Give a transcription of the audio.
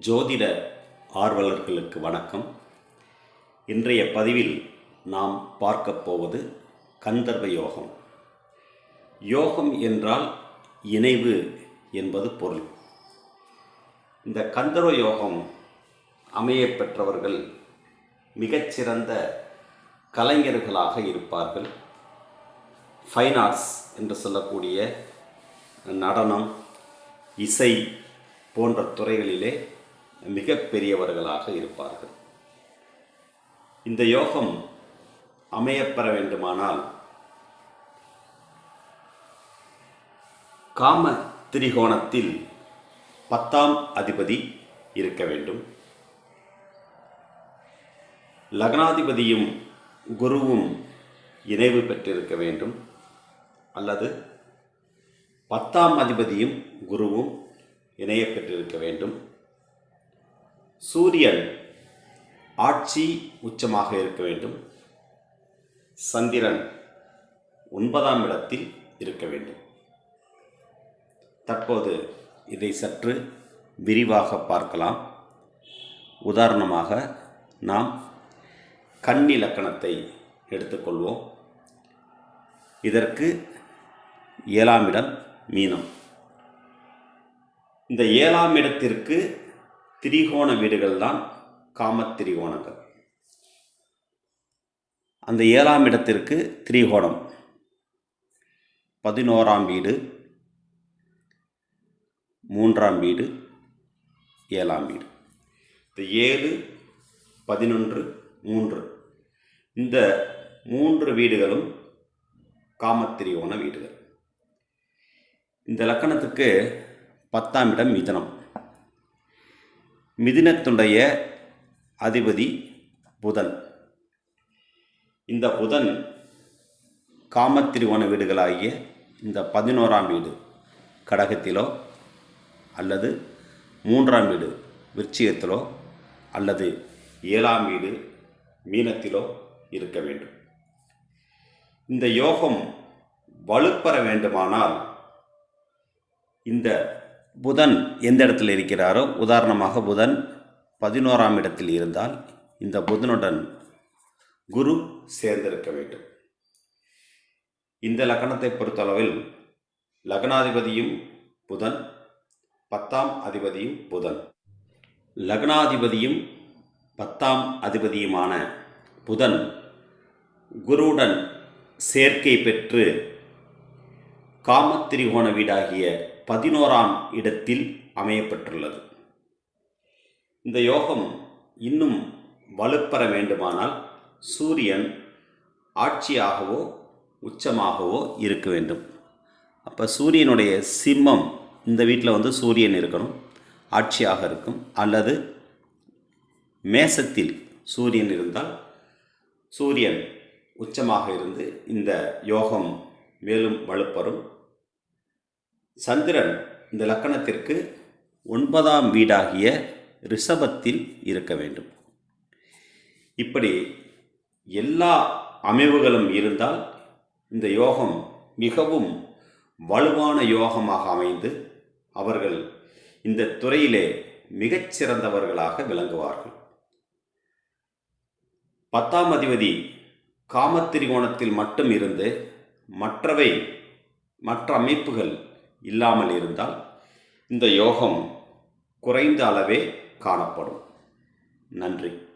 ஜோதிட ஆர்வலர்களுக்கு வணக்கம். இன்றைய பதிவில் நாம் பார்க்கப் போவது கந்தர்வ யோகம். யோகம் என்றால் இணைவு என்பது பொருள். இந்த கந்தர்வ யோகம் அமைய பெற்றவர்கள் மிகச்சிறந்த கலைஞர்களாக இருப்பார்கள். ஃபைன் ஆர்ட்ஸ் என்று சொல்லக்கூடிய நடனம் இசை போன்ற துறைகளிலே மிகப்பெரியவர்களாக இருப்பார்கள். இந்த யோகம் அமையப்பெற வேண்டுமானால் காம திரிகோணத்தில் பத்தாம் அதிபதி இருக்க வேண்டும். லக்னாதிபதியும் குருவும் இணைவு பெற்றிருக்க வேண்டும். அல்லது பத்தாம் அதிபதியும் குருவும் இணைய பெற்றிருக்க வேண்டும். சூரியன் ஆட்சி உச்சமாக இருக்க வேண்டும். சந்திரன் ஒன்பதாம் இடத்தில் இருக்க வேண்டும். தற்போது இதை சற்று விரிவாக பார்க்கலாம். உதாரணமாக நாம் கன்னி லக்கணத்தை எடுத்துக்கொள்வோம். இதற்கு ஏழாம் இடம் மீனம். இந்த ஏழாம் இடத்திற்கு திரிகோண வீடுகள் தான் காமத்திரிகோணங்கள் அந்த ஏழாம் இடத்திற்கு திரிகோணம். பதினோராம் வீடு மூன்றாம் வீடு ஏழாம் வீடு. இந்த ஏழு பதினொன்று மூன்று. இந்த மூன்று வீடுகளும் காமத்திரிகோண வீடுகள். இந்த லக்கணத்துக்கு பத்தாம் இடம் மிதனம். மிதினத்துடைய அதிபதி புதன். இந்த புதன் காமத்திருவன வீடுகளாகிய இந்த பதினோராம் வீடு கடகத்திலோ அல்லது மூன்றாம் வீடு விருச்சிகத்திலோ அல்லது ஏழாம் வீடு மீனத்திலோ இருக்க வேண்டும். இந்த யோகம் வலுப்பெற வேண்டுமானால் இந்த புதன் எந்த இடத்துல இருக்கிறாரோ உதாரணமாக புதன் பதினோராம் இடத்தில் இருந்தால் இந்த புதனுடன் குரு சேர்ந்திருக்க வேண்டும். இந்த லக்கணத்தை பொறுத்தளவில் லக்னாதிபதியும் புதன் பத்தாம் அதிபதியும் புதன். லக்னாதிபதியும் பத்தாம் அதிபதியுமான புதன் குருவுடன் சேர்க்கை பெற்று காமத்திரிகோண வீடாகிய பதினோராம் இடத்தில் அமையப்பெற்றுள்ளது. இந்த யோகம் இன்னும் வலுப்பெற வேண்டுமானால் சூரியன் ஆட்சியாகவோ உச்சமாகவோ இருக்க வேண்டும். அப்போ சூரியனுடைய சிம்மம் இந்த வீட்டில் வந்து சூரியன் இருக்கணும் ஆட்சியாக இருக்கும். அல்லது மேசத்தில் சூரியன் இருந்தால் சூரியன் உச்சமாக இருந்து இந்த யோகம் மேலும் வலுப்பெறும். சந்திரன் இந்த லக்கணத்திற்கு ஒன்பதாம் வீடாகிய ரிஷபத்தில் இருக்க வேண்டும். இப்படி எல்லா அமைவுகளும் இருந்தால் இந்த யோகம் மிகவும் வலுவான யோகமாக அமைந்து அவர்கள் இந்த துறையிலே மிகச்சிறந்தவர்களாக விளங்குவார்கள். பத்தாம் அதிபதி காமத்திரிகோணத்தில் மட்டும் இருந்து மற்றவை மற்ற அமைப்புகள் இல்லாமல் இருந்தால் இந்த யோகம் குறைந்த அளவே காணப்படும். நன்றி.